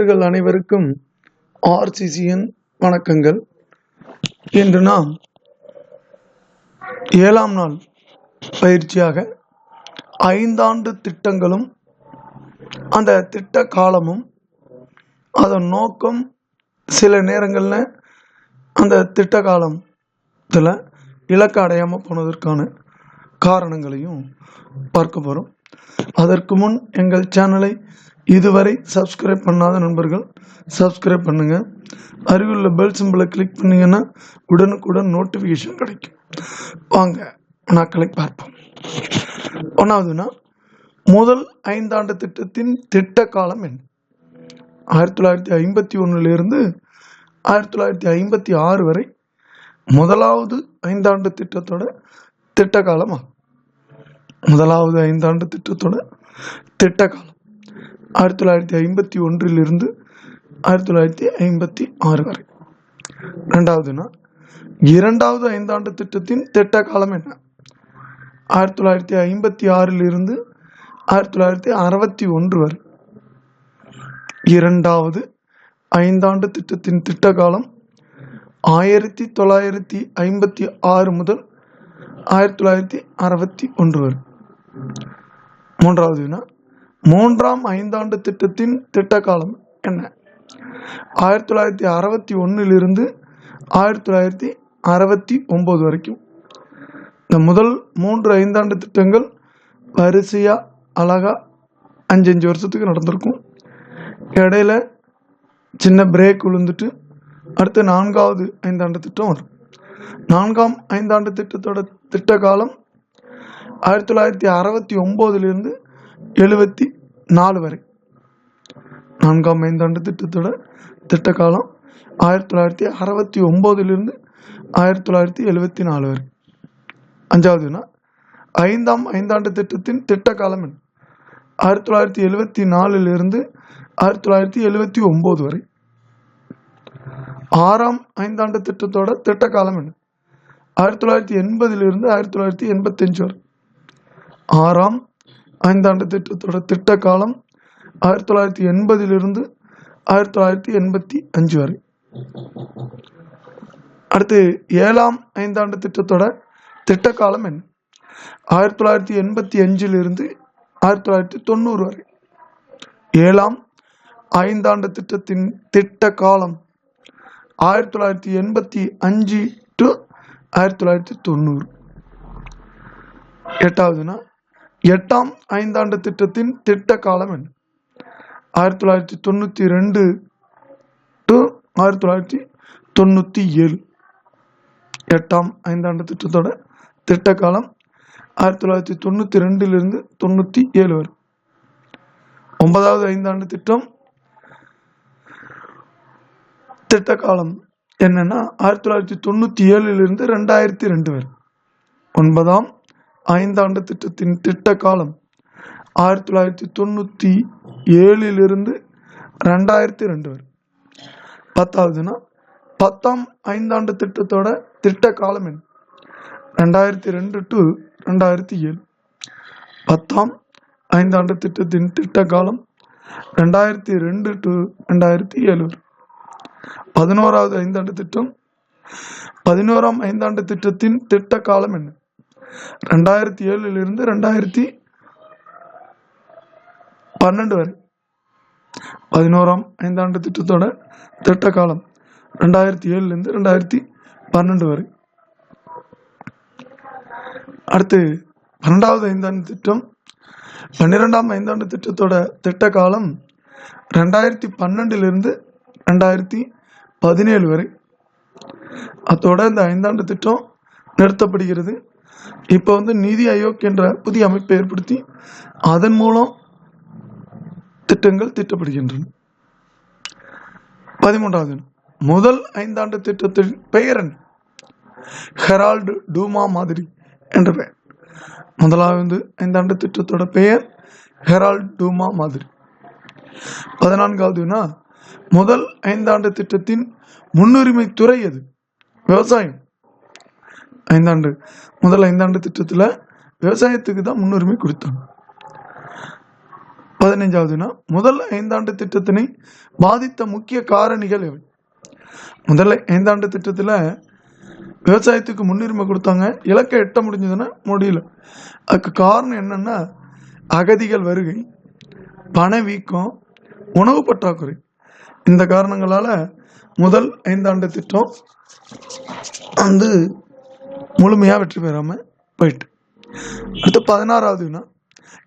நண்பர்கள் அனைவருக்கும் ஆர்சிசியின் வணக்கங்கள். இன்று நாம் ஏழாம் நாள் பயிற்சியாக ஐந்தாண்டு திட்டங்களும் அந்த திட்ட காலமும் அதன் நோக்கம் சில நேரங்களில் அந்த திட்ட காலத்தில் இலக்கு அடையாமல் போனதற்கான காரணங்களையும் பார்க்க போகிறோம் அதற்கு முன் எங்கள் சேனலை இதுவரை சப்ஸ்கிரைப் பண்ணாத நண்பர்கள் சப்ஸ்கிரைப் பண்ணுங்கள் அருகிலுள்ள பெல் சிம்பிளை கிளிக் பண்ணிங்கன்னா உடனுக்குடன் நோட்டிஃபிகேஷன் கிடைக்கும். வாங்க நாட்களை பார்ப்போம். ஒன்றாவதுன்னா முதல் ஐந்தாண்டு திட்டத்தின் திட்ட காலம் என்ன? ஆயிரத்தி தொள்ளாயிரத்தி ஐம்பத்தி ஒன்றிலிருந்து ஆயிரத்தி தொள்ளாயிரத்தி ஐம்பத்தி ஆறு வரை முதலாவது ஐந்தாண்டு திட்டத்தோட திட்ட காலம்? முதலாவது ஐந்தாண்டு திட்டத்தோட திட்ட காலம். ஆயிரத்தி தொள்ளாயிரத்தி ஐம்பத்தி ஒன்றிலிருந்து ஆயிரத்தி தொள்ளாயிரத்தி ஐம்பத்தி ஆறு வரை. ரெண்டாவதுன்னா இரண்டாவது ஐந்தாண்டு திட்டத்தின் திட்ட காலம் என்ன? ஆயிரத்தி தொள்ளாயிரத்தி ஐம்பத்தி ஆறிலிருந்து ஆயிரத்தி தொள்ளாயிரத்தி அறுபத்தி ஒன்று வரை. இரண்டாவது ஐந்தாண்டு திட்டத்தின் திட்ட காலம் ஆயிரத்தி தொள்ளாயிரத்தி ஐம்பத்தி ஆறு முதல் ஆயிரத்தி தொள்ளாயிரத்தி அறுபத்தி ஒன்று வரை. மூன்றாவதுனா மூன்றாம் ஐந்தாண்டு திட்டத்தின் திட்ட காலம் என்ன? ஆயிரத்தி தொள்ளாயிரத்தி அறுபத்தி ஒன்றிலிருந்து ஆயிரத்தி தொள்ளாயிரத்தி அறுபத்தி ஒம்பது வரைக்கும். இந்த முதல் மூன்று ஐந்தாண்டு திட்டங்கள் வரிசையாக அழகாக அஞ்சு அஞ்சு வருஷத்துக்கு நடந்திருக்கும். இடையில சின்ன பிரேக் விழுந்துட்டு அடுத்து நான்காவது ஐந்தாண்டு திட்டம் வரும். நான்காம் ஐந்தாண்டு திட்டத்தோட திட்ட காலம் ஆயிரத்தி தொள்ளாயிரத்தி அறுபத்தி ஒம்போதுலேருந்து எழுபத்தி நாலு வரை. நான்காம் ஐந்தாண்டு திட்டத்தோட திட்ட காலம் ஆயிரத்தி தொள்ளாயிரத்தி அறுபத்தி ஒம்போதுலேருந்து ஆயிரத்தி தொள்ளாயிரத்தி எழுபத்தி நாலு வரை அஞ்சாவதுனா ஐந்தாம் ஐந்தாண்டு திட்டத்தின் திட்ட காலம் என்ன? ஆயிரத்தி தொள்ளாயிரத்தி எழுபத்தி நாலுலேருந்து ஆயிரத்தி தொள்ளாயிரத்தி எழுபத்தி ஒம்பது வரை. ஆறாம் ஐந்தாண்டு திட்டத்தோட திட்ட காலம் என்ன? ஆயிரத்தி தொள்ளாயிரத்தி எண்பதிலிருந்து ஆயிரத்தி தொள்ளாயிரத்தி எண்பத்தஞ்சு வரை. ஆறாம் ஐந்தாண்டு திட்டத்தோட திட்ட காலம் ஆயிரத்தி தொள்ளாயிரத்தி எண்பதிலிருந்து ஆயிரத்தி தொள்ளாயிரத்தி எண்பத்தி அஞ்சு வரை. அடுத்து ஏழாம் ஐந்தாண்டு திட்டத்தோட திட்ட காலம் என்ன? ஆயிரத்தி தொள்ளாயிரத்தி எண்பத்தி அஞ்சிலிருந்து ஆயிரத்தி தொள்ளாயிரத்தி தொண்ணூறு வரை. ஏழாம் ஐந்தாண்டு திட்டத்தின் திட்ட காலம் ஆயிரத்தி தொள்ளாயிரத்தி எண்பத்தி அஞ்சு டு ஆயிரத்தி தொள்ளாயிரத்தி தொண்ணூறு. எட்டாவதுனா எட்டாம் ஐந்தாண்டு திட்டத்தின் திட்ட காலம் என்ன? ஆயிரத்தி தொள்ளாயிரத்தி தொண்ணூற்றி ரெண்டு டு ஆயிரத்தி தொள்ளாயிரத்தி தொண்ணூற்றி ஏழு. எட்டாம் ஐந்தாண்டு திட்டத்தோட திட்ட காலம் ஆயிரத்தி தொள்ளாயிரத்தி தொண்ணூற்றி ரெண்டிலிருந்து தொண்ணூற்றி ஏழு வரை. ஒன்பதாவது ஐந்தாண்டு திட்டம் திட்ட காலம் என்னன்னா ஆயிரத்தி தொள்ளாயிரத்தி தொண்ணூற்றி ஏழுலேருந்து ரெண்டாயிரத்தி ரெண்டு வரை. ஒன்பதாம் ஐந்தாண்டு திட்டத்தின் திட்ட காலம் ஆயிரத்தி தொள்ளாயிரத்தி தொண்ணூற்றி ஏழிலிருந்து ரெண்டாயிரத்தி ரெண்டு வரை பத்தாவதுன்னா பத்தாம் ஐந்தாண்டு திட்டத்தோட திட்ட காலம் என்ன? ரெண்டாயிரத்தி ரெண்டு டு ரெண்டாயிரத்தி ஏழு. பத்தாம் ஐந்தாண்டு திட்டத்தின் திட்ட காலம் ரெண்டாயிரத்தி ரெண்டு டு ரெண்டாயிரத்தி ஏழு வரை. பதினோராவது ஐந்தாண்டு திட்டம் பதினோராம் ஐந்தாண்டு திட்டத்தின் திட்ட காலம் என்ன? ரெண்டாயிரத்தி ஏழுலேருந்து ரெண்டாயிரத்தி பன்னெண்டு வரை. பதினோராம் ஐந்தாண்டு திட்டத்தோட திட்ட காலம் ரெண்டாயிரத்தி ஏழுலேருந்து ரெண்டாயிரத்தி பன்னெண்டு வரை. அடுத்து பன்னெண்டாவது ஐந்தாண்டு திட்டம் பன்னிரெண்டாம் ஐந்தாண்டு திட்டத்தோட திட்ட காலம் ரெண்டாயிரத்தி பன்னெண்டுலேருந்து ரெண்டாயிரத்தி பதினேழு வரை. அத்தோட இந்த ஐந்தாண்டு திட்டம் நிறுத்தப்படுகிறது. இப்போ வந்து நிதி ஆயோக் என்ற புதிய அமைப்பை ஏற்படுத்தி அதன் மூலம் திட்டங்கள் திட்டப்படுகின்றன. பதிமூன்றாவது முதல் ஐந்தாண்டு திட்டத்தின் பெயர் என்ன ஹெரால்டு டூமா மாதிரி என்ற பெயர். முதலாவது ஐந்தாண்டு திட்டத்தோட பெயர் ஹெரால்டு டூமா மாதிரி. பதினான்காவதுனா முதல் ஐந்தாண்டு திட்டத்தின் முன்னுரிமை துறை எது? விவசாயம். ஐந்தாண்டு முதல் ஐந்தாண்டு திட்டத்தில் விவசாயத்துக்கு தான் முன்னுரிமை கொடுத்தாங்க. பதினைஞ்சாவதுனா முதல் ஐந்தாண்டு திட்டத்தினை பாதித்த முக்கிய காரணிகள் எவை? முதல் ஐந்தாண்டு திட்டத்தில் விவசாயத்துக்கு முன்னுரிமை கொடுத்தாங்க. இலக்கை எட்ட முடிஞ்சதுன்னா முடியல. அதுக்கு காரணம் என்னென்னா அகதிகள் வருகை பணவீக்கம் உணவு பற்றாக்குறை. இந்த காரணங்களால் முதல் ஐந்தாண்டு திட்டம் வந்து முழுமையாக வெற்றி பெறாமல் போயிட்டு. அடுத்து பதினாறாவதுனா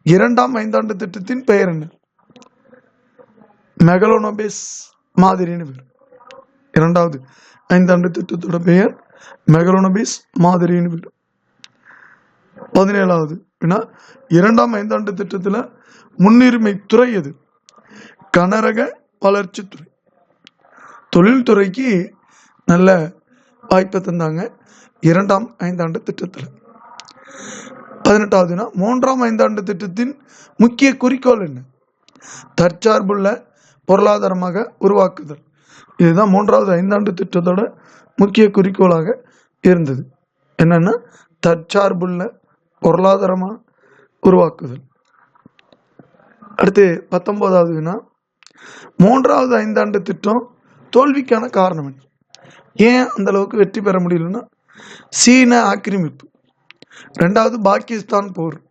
இரண்டாம் ஐந்தாண்டு திட்டத்தின் பெயர் என்ன? மெகலோனோபேஸ் மாதிரின்னு பேர். இரண்டாவது ஐந்தாண்டு திட்டத்தோட பெயர் மெகலோனோபேஸ் மாதிரின்னு பேர். பதினேழாவது வினா. இரண்டாம் ஐந்தாண்டு திட்டத்தில் முன்னுரிமை துறை எது? கனரக வளர்ச்சித்துறை தொழில்துறைக்கு நல்ல வாய்ப்பை தந்தாங்க. இரண்டாம் ஐந்தாண்டு திட்டத்தில். பதினெட்டாவதுனா மூன்றாம் ஐந்தாண்டு திட்டத்தின் முக்கிய குறிக்கோள் என்ன? தற்சார்புள்ள பொருளாதாரமாக உருவாக்குதல். இதுதான் மூன்றாவது ஐந்தாண்டு திட்டத்தோட முக்கிய குறிக்கோளாக இருந்தது. என்னன்னா தற்சார்புள்ள பொருளாதாரமாக உருவாக்குதல். அடுத்து பத்தொன்பதாவதுனா மூன்றாவது ஐந்தாண்டு திட்டம் தோல்விக்கான காரணம் என்ன? ஏன் அந்தளவுக்கு வெற்றி பெற முடியலன்னா சீன ஆக்கிரமிப்பு. ரெண்டாவது பாகிஸ்தான் போர்.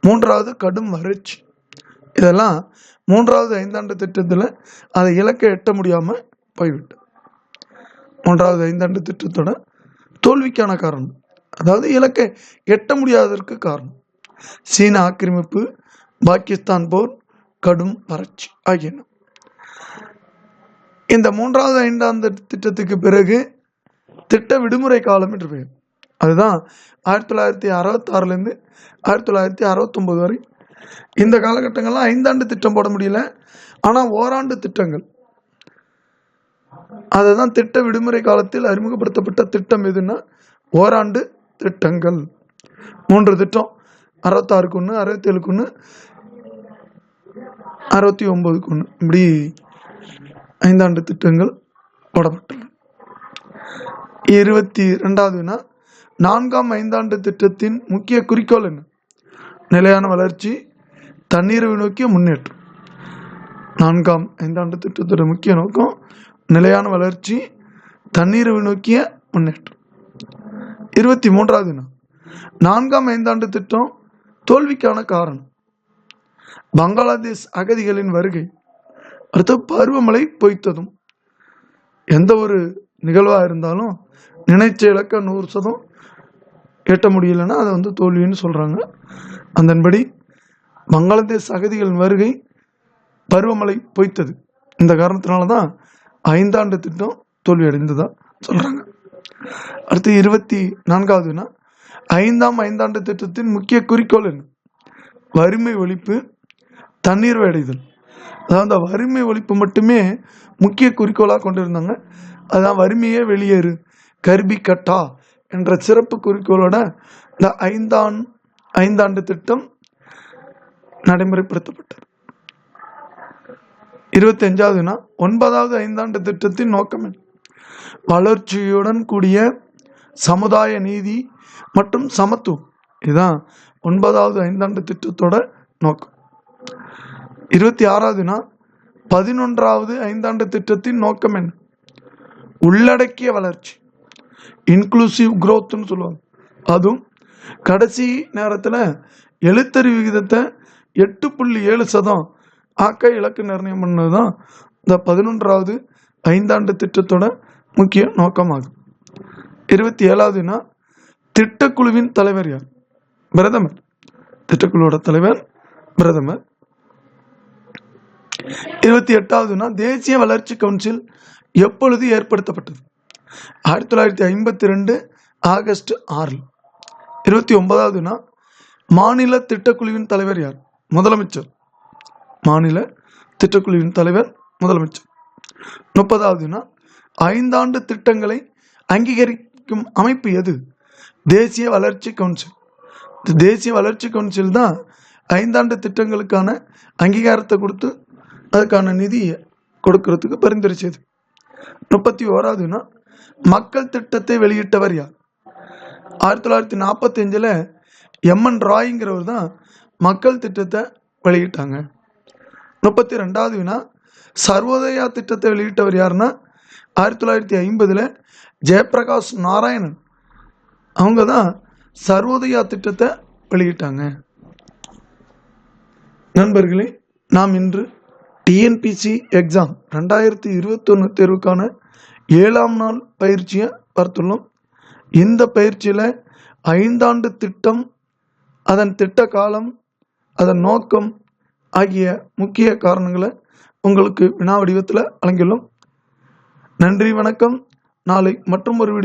மூன்றாவது கடும் வறட்சி. இதெல்லாம் மூன்றாவது ஐந்தாண்டு திட்டத்தில் அதை இலக்கை எட்ட முடியாமல் போய்விட்டு. மூன்றாவது ஐந்தாண்டு திட்டத்தோட தோல்விக்கான காரணம். அதாவது இலக்கை எட்ட முடியாததற்கு காரணம். சீன ஆக்கிரமிப்பு பாகிஸ்தான் போர் கடும் வறட்சி ஆகியன. இந்த மூன்றாவது ஐந்தாண்டு திட்டத்துக்கு பிறகு திட்ட விடுமுறை காலம் என்று பெயர். அதுதான் ஆயிரத்தி தொள்ளாயிரத்தி அறுபத்தாறுலேருந்து ஆயிரத்தி தொள்ளாயிரத்தி அறுபத்தொம்போது வரை. இந்த காலகட்டங்கள்லாம் ஐந்தாண்டு திட்டம் போட முடியல. ஆனால் ஓராண்டு திட்டங்கள். அதுதான் திட்ட விடுமுறை காலத்தில் அறிமுகப்படுத்தப்பட்ட திட்டம் எதுன்னா ஓராண்டு திட்டங்கள். மூன்று திட்டம். அறுபத்தாறுக்கு ஒன்று அறுபத்தேழுக்கு ஒன்று அறுபத்தி ஒம்பதுக்கு ஒன்று இப்படி ஐந்தாண்டு திட்டங்கள் போடப்பட்டுள்ளன இருபத்தி ரெண்டாவதுனா நான்காம் ஐந்தாண்டு திட்டத்தின் முக்கிய குறிக்கோள் என்ன? நிலையான வளர்ச்சி தண்ணீரை நோக்கிய முன்னேற்றம். நான்காம் ஐந்தாண்டு திட்டத்தோட முக்கிய நோக்கம் நிலையான வளர்ச்சி தண்ணீரை நோக்கிய முன்னேற்றம். இருபத்தி மூன்றாவது வினா. நான்காம் ஐந்தாண்டு திட்டம் தோல்விக்கான காரணம். பங்களாதேஷ் அகதிகளின் வருகை அடுத்து பருவமழை பொய்த்ததும் எந்த ஒரு நிகழ்வாக இருந்தாலும் நினைச்ச இலக்க நூறு சதம் எட்ட முடியலன்னா அதை வந்து தோல்வின்னு சொல்கிறாங்க அதன்படி பங்களாதேஷ் அகதிகளின் வருகை பருவமழை பொய்த்தது. இந்த காரணத்தினால தான் ஐந்தாண்டு திட்டம் தோல்வி அடைந்ததாக சொல்கிறாங்க அடுத்து இருபத்தி நான்காவதுனா ஐந்தாம் ஐந்தாண்டு திட்டத்தின் முக்கிய குறிக்கோள் என்ன? வறுமை ஒழிப்பு தண்ணீர் அடைதல் அதாவது அந்த வறுமை ஒழிப்பு மட்டுமே முக்கிய குறிக்கோளாக கொண்டிருந்தாங்க. அதான் வறுமையே வெளியேறு. கர்பி கட்டா என்ற சிறப்பு குறிக்கோளோட இந்த ஐந்தாண்டு ஐந்தாண்டு திட்டம் நடைமுறைப்படுத்தப்பட்டது. இருபத்தஞ்சாவதுனா ஒன்பதாவது ஐந்தாண்டு திட்டத்தின் நோக்கம் வளர்ச்சியுடன் கூடிய சமுதாய நீதி மற்றும் சமத்துவம். இதுதான் ஒன்பதாவது ஐந்தாண்டு திட்டத்தோட நோக்கம். இருபத்தி ஆறாவதுனா பதினொன்றாவது ஐந்தாண்டு திட்டத்தின் நோக்கம் என்ன? உள்ளடக்கிய வளர்ச்சி. இன்க்ளூசிவ் க்ரோத்துன்னு சொல்லுவாங்க. அதுவும் கடைசி நேரத்தில் எழுத்தறிவு விகிதத்தை எட்டு புள்ளி ஏழு சதம் ஆக்க இலக்கு நிர்ணயம் பண்ணது தான் இந்த பதினொன்றாவது ஐந்தாண்டு திட்டத்தோட முக்கிய நோக்கமாகும் இருபத்தி ஏழாவதுனா திட்டக்குழுவின் தலைவர் யார்? பிரதமர். திட்டக்குழுவோட தலைவர் பிரதமர். இருபத்தி எட்டாவதுனா தேசிய வளர்ச்சி கவுன்சில் எப்பொழுது ஏற்படுத்தப்பட்டது? ஆயிரத்தி தொள்ளாயிரத்தி ஐம்பத்தி ரெண்டு ஆகஸ்ட் ஆறில். இருபத்தி ஒன்பதாவதுனா மாநில திட்டக்குழுவின் தலைவர் யார்? முதலமைச்சர். மாநில திட்டக்குழுவின் தலைவர் முதலமைச்சர். முப்பதாவதுனா ஐந்தாண்டு திட்டங்களை அங்கீகரிக்கும் அமைப்பு எது? தேசிய வளர்ச்சி கவுன்சில். தேசிய வளர்ச்சி கவுன்சில் தான் ஐந்தாண்டு திட்டங்களுக்கான அங்கீகாரத்தை கொடுத்து அதுக்கான நிதியை கொடுக்கறதுக்கு பரிந்துரைச்சது. முப்பத்தி ஓராவதுனா மக்கள் திட்டத்தை வெளியிட்டவர் யார்? ஆயிரத்தி தொள்ளாயிரத்தி நாற்பத்தஞ்சில் எம்என் ராய்ங்கிறவர் தான் மக்கள் திட்டத்தை வெளியிட்டாங்க. முப்பத்தி ரெண்டாவது வினா சர்வோதயா திட்டத்தை வெளியிட்டவர் யாருன்னா ஆயிரத்தி தொள்ளாயிரத்தி ஐம்பதில் ஜெயபிரகாஷ் நாராயணன். அவங்க தான் சர்வோதயா திட்டத்தை வெளியிட்டாங்க. நண்பர்களே நாம் இன்று டிஎன்பிசி எக்ஸாம் ரெண்டாயிரத்தி இருபத்தொன்று தேர்வுக்கான ஏழாம் நாள் பயிற்சியை பார்த்துள்ளோம். இந்த பயிற்சியில் ஐந்தாண்டு திட்டம் அதன் திட்ட காலம் அதன் நோக்கம் ஆகிய முக்கிய காரணங்களை உங்களுக்கு வினா வடிவத்தில் வழங்கியுள்ளோம். நன்றி வணக்கம். நாளை மற்றும் ஒரு வீடியோ